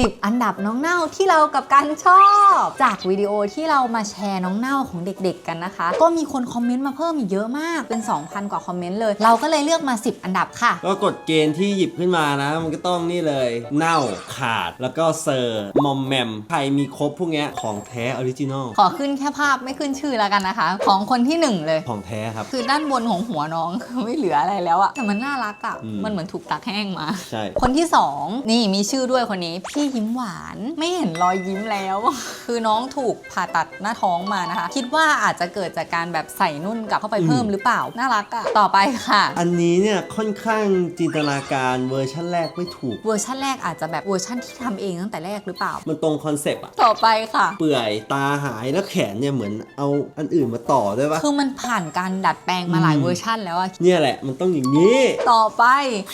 10 อันดับน้องเน่าที่เรากับกันชอบ จากวิดีโอที่เรามาแชร์น้องเน่าของเด็กๆกันนะคะ ก็มีคนคอมเมนต์มาเพิ่มอีกเยอะมากเป็น 2,000 กว่าคอมเมนต์เลย เราก็เลยเลือกมา 10 อันดับค่ะ ก็กฎเกณฑ์ที่หยิบขึ้นมานะ มันก็ต้องนี่เลย เน่าขาดแล้วก็เซอร์มอมแมมใครมีครบพวกเนี้ยของแท้ออริจินอลขอขึ้นแค่ภาพไม่ขึ้นชื่อแล้วกันนะคะ ของคนที่ 1 เลย ของแท้ครับ คือด้านบนของหัวน้องคือไม่เหลืออะไรแล้วอะแต่มันน่ารักอะอืมมันเหมือนถูกตักแห้งมา ใช่ คนที่ 2 นี่มีชื่อด้วยคนนี้พี่ยิ้มหวาน ไม่เห็นรอยยิ้มแล้ว คือน้องถูกผ่าตัดหน้าท้องมานะคะ คิดว่าอาจจะเกิดจากการแบบใส่นุ่นกลับเข้าไปเพิ่มหรือเปล่า น่ารักอะต่อไปค่ะ อันนี้เนี่ยค่อนข้างจินตนาการเวอร์ชั่นแรกไม่ถูก เวอร์ชั่นแรกอาจจะแบบเวอร์ชั่นที่ทำเองตั้งแต่แรกหรือเปล่า มันตรงคอนเซปต์อะต่อไปค่ะ เปื่อยตาหายแล้วแขนเนี่ยเหมือนเอาอันอื่นมาต่อด้วยปะคือมันผ่านการดัดแปลงมาหลายอืมเวอร์ชั่นแล้วอะเนี่ยแหละมันต้องอย่างนี้ ต่อไป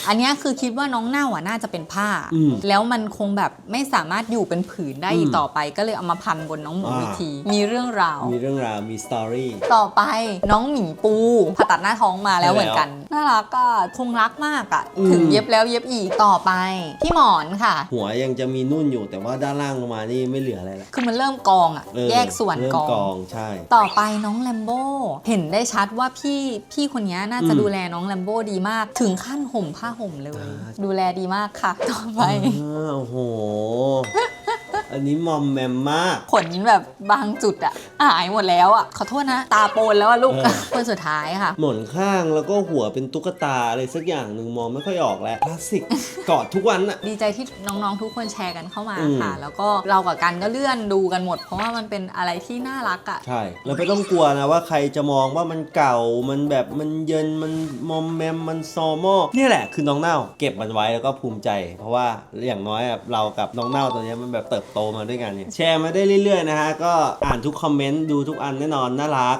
อันเนี้ยคือคิดว่าน้องเน่าอะน่าจะเป็นผ้า อืม แล้วมันคงแบบ ไม่สามารถอยู่เป็นผืนได้อีกอืมต่อไป ก็เลยเอามาพันบนน้องหมูอ่า อีกที มีเรื่องราว มีเรื่องราวมีสตอรี่ ต่อไปน้องหมีปูผ่าตัดหน้าท้องมาแล้วใช่แล้วเหมือนกัน น่ารักก็คงรักมากอะอืม ถึงเย็บแล้วเย็บอีกต่อไปพี่หมอนค่ะ หัวยังจะมีนุ่นอยู่แต่ว่าด้านล่างลงมานี่ไม่เหลืออะไรละคือมันเริ่มกองอะเออแยกส่วนเริ่มกอง กองใช่ ต่อไปน้องแลมโบ้เห็นได้ชัดว่าพี่พี่คนนี้น่าจะอืมดูแลน้องแลมโบ้ดีมาก ถึงขั้นห่มผ้าห่มเลย อ่า ดูแลดีมากค่ะ ต่อไปอ้าวโอ้โห哦。 อันนี้มอมแมมมาก ขนแบบบางจุดอะหายหมดแล้วอะขอโทษนะ ตาโปนแล้วอะลูกเออ คนสุดท้ายค่ะ หมอนข้างแล้วก็หัวเป็นตุ๊กตาอะไรสักอย่างหนึ่งมองไม่ค่อยออกแล้วคลาสสิก กอดทุกวันอะ ดีใจที่น้องๆทุกคนแชร์กันเข้ามาอืมค่ะแล้วก็เรากับกันก็เลื่อนดูกันหมด เพราะว่ามันเป็นอะไรที่น่ารักอะใช่ เราไม่ต้องกลัวนะว่าใครจะมองว่ามันเก่า มันแบบมันเยิน มันมอมแมม มันซอมอเนี่ยแหละ คือน้องเน่า เก็บมันไว้แล้วก็ภูมิใจ เพราะว่าอย่างน้อยอะเรากับน้องเน่าตัวเนี้ยมันแบบเติบโตมาด้วยกันเนี่ยแชร์มาได้เรื่อยๆนะฮะก็อ่านทุกคอมเมนต์ดูทุกอันแน่นอนน่ารัก